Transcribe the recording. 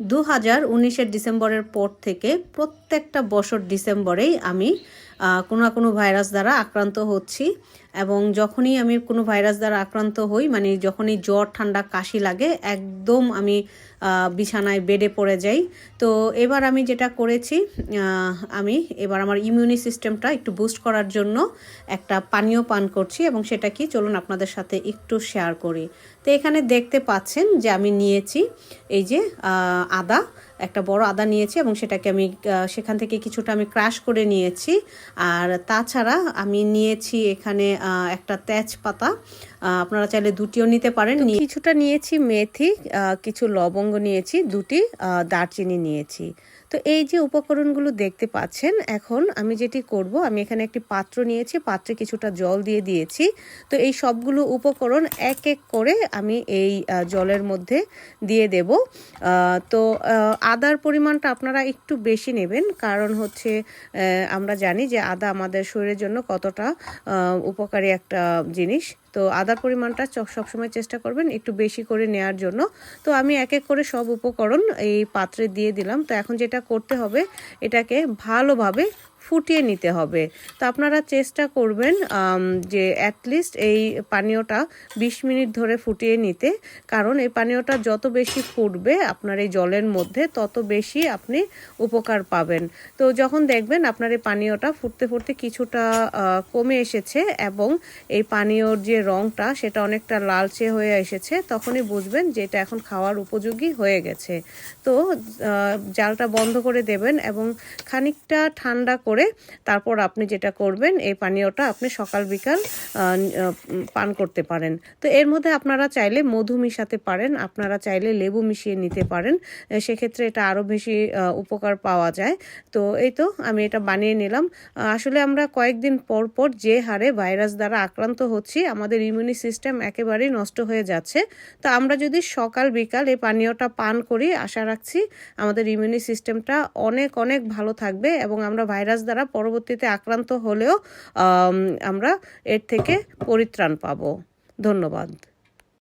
দু হাজার উনিশের ডিসেম্বরের পর থেকে প্রত্যেকটা বছর ডিসেম্বরেই আমি কোনো না কোনো ভাইরাস দ্বারা আক্রান্ত হচ্ছি এবং যখনই আমি কোনো ভাইরাস দ্বারা আক্রান্ত হই মানে যখনই জ্বর, ঠান্ডা, কাশি লাগে, একদম আমি বিছানায় বেডে পড়ে যাই। তো এবার আমি যেটা করেছি আমি এবার আমার ইমিউনি সিস্টেমটা একটু বুস্ট করার জন্য একটা পানীয় পান করছি এবং সেটা কি, চলুন আপনাদের সাথে একটু শেয়ার করি। তো এখানে দেখতে পাচ্ছেন যে আমি নিয়েছি, এই যে আদা একটা বড় আদা নিয়েছি এবং সেটাকে আমি সেখান থেকে কিছুটা আমি ক্রাশ করে নিয়েছি। আর তাছাড়া আমি নিয়েছি এখানে একটা তেজপাতা। আপনারা চাইলে দুটিও নিতে পারেন। কিছুটা নিয়েছি মেথি কিছু লবঙ্গ নিয়েছি দুটি দারচিনি নিয়েছি। তো এই যে উপকরণগুলো দেখতে পাচ্ছেন এখন আমি যেটি করব আমি এখানে একটি পাত্র নিয়েছি পাত্রে কিছুটা জল দিয়ে দিয়েছি। তো এই সবগুলো উপকরণ এক এক করে আমি এই জলের মধ্যে দিয়ে দেব। আহ, তো আদার পরিমাণটা আপনারা একটু বেশি নেবেন। কারণ হচ্ছে আমরা জানি যে আদা আমাদের শরীরের জন্য কতটা উপকারী একটা জিনিস। তো আদার পরিমাণটা সবসময় চেষ্টা করবেন একটু বেশি করে নেয়ার জন্য। তো আমি এক এক করে সব উপকরণ এই পাত্রে দিয়ে দিলাম। তো এখন যেটা করতে হবে, এটাকে ভালোভাবে ফুটিয়ে নিতে হবে। তো আপনারা চেষ্টা করবেন যে অ্যাটলিস্ট এই পানীয়টা বিশ মিনিট ধরে ফুটিয়ে নিতে। কারণ এই পানীয়টা যত বেশি ফুটবে আপনার এই জলের মধ্যে, তত বেশি আপনি উপকার পাবেন। তো যখন দেখবেন আপনার এই পানীয়টা ফুটতে ফুটতে কিছুটা কমে এসেছে এবং এই পানীয়র যে রংটা সেটা অনেকটা লালচে হয়ে এসেছে, তখনই বুঝবেন যে এটা এখন খাওয়ার উপযোগী হয়ে গেছে। তো জালটা বন্ধ করে দেবেন এবং খানিকটা ঠান্ডা করে তারপর আপনি যেটা করবেন, এই পানীয়টা আপনি সকাল, বিকাল পান করতে পারেন। তো এর মধ্যে আপনারা চাইলে মধু মিশাতে পারেন, আপনারা চাইলে লেবু মিশিয়ে নিতে পারেন। সেক্ষেত্রে এটা আরও বেশি উপকার পাওয়া যায়। তো এই তো আমি এটা বানিয়ে নিলাম। আসলে আমরা কয়েকদিন পর পর যে হারে ভাইরাস দ্বারা আক্রান্ত হচ্ছি, আমাদের ইমিউনি সিস্টেম একেবারেই নষ্ট হয়ে যাচ্ছে। তো আমরা যদি সকাল, বিকাল এই পানীয়টা পান করি, আশা রাখছি আমাদের ইমিউনি সিস্টেমটা অনেক অনেক ভালো থাকবে এবং আমরা ভাইরাস দ্বারা পরবর্তীতে আক্রান্ত হলেও আমরা এর থেকে পরিত্রাণ পাব। ধন্যবাদ।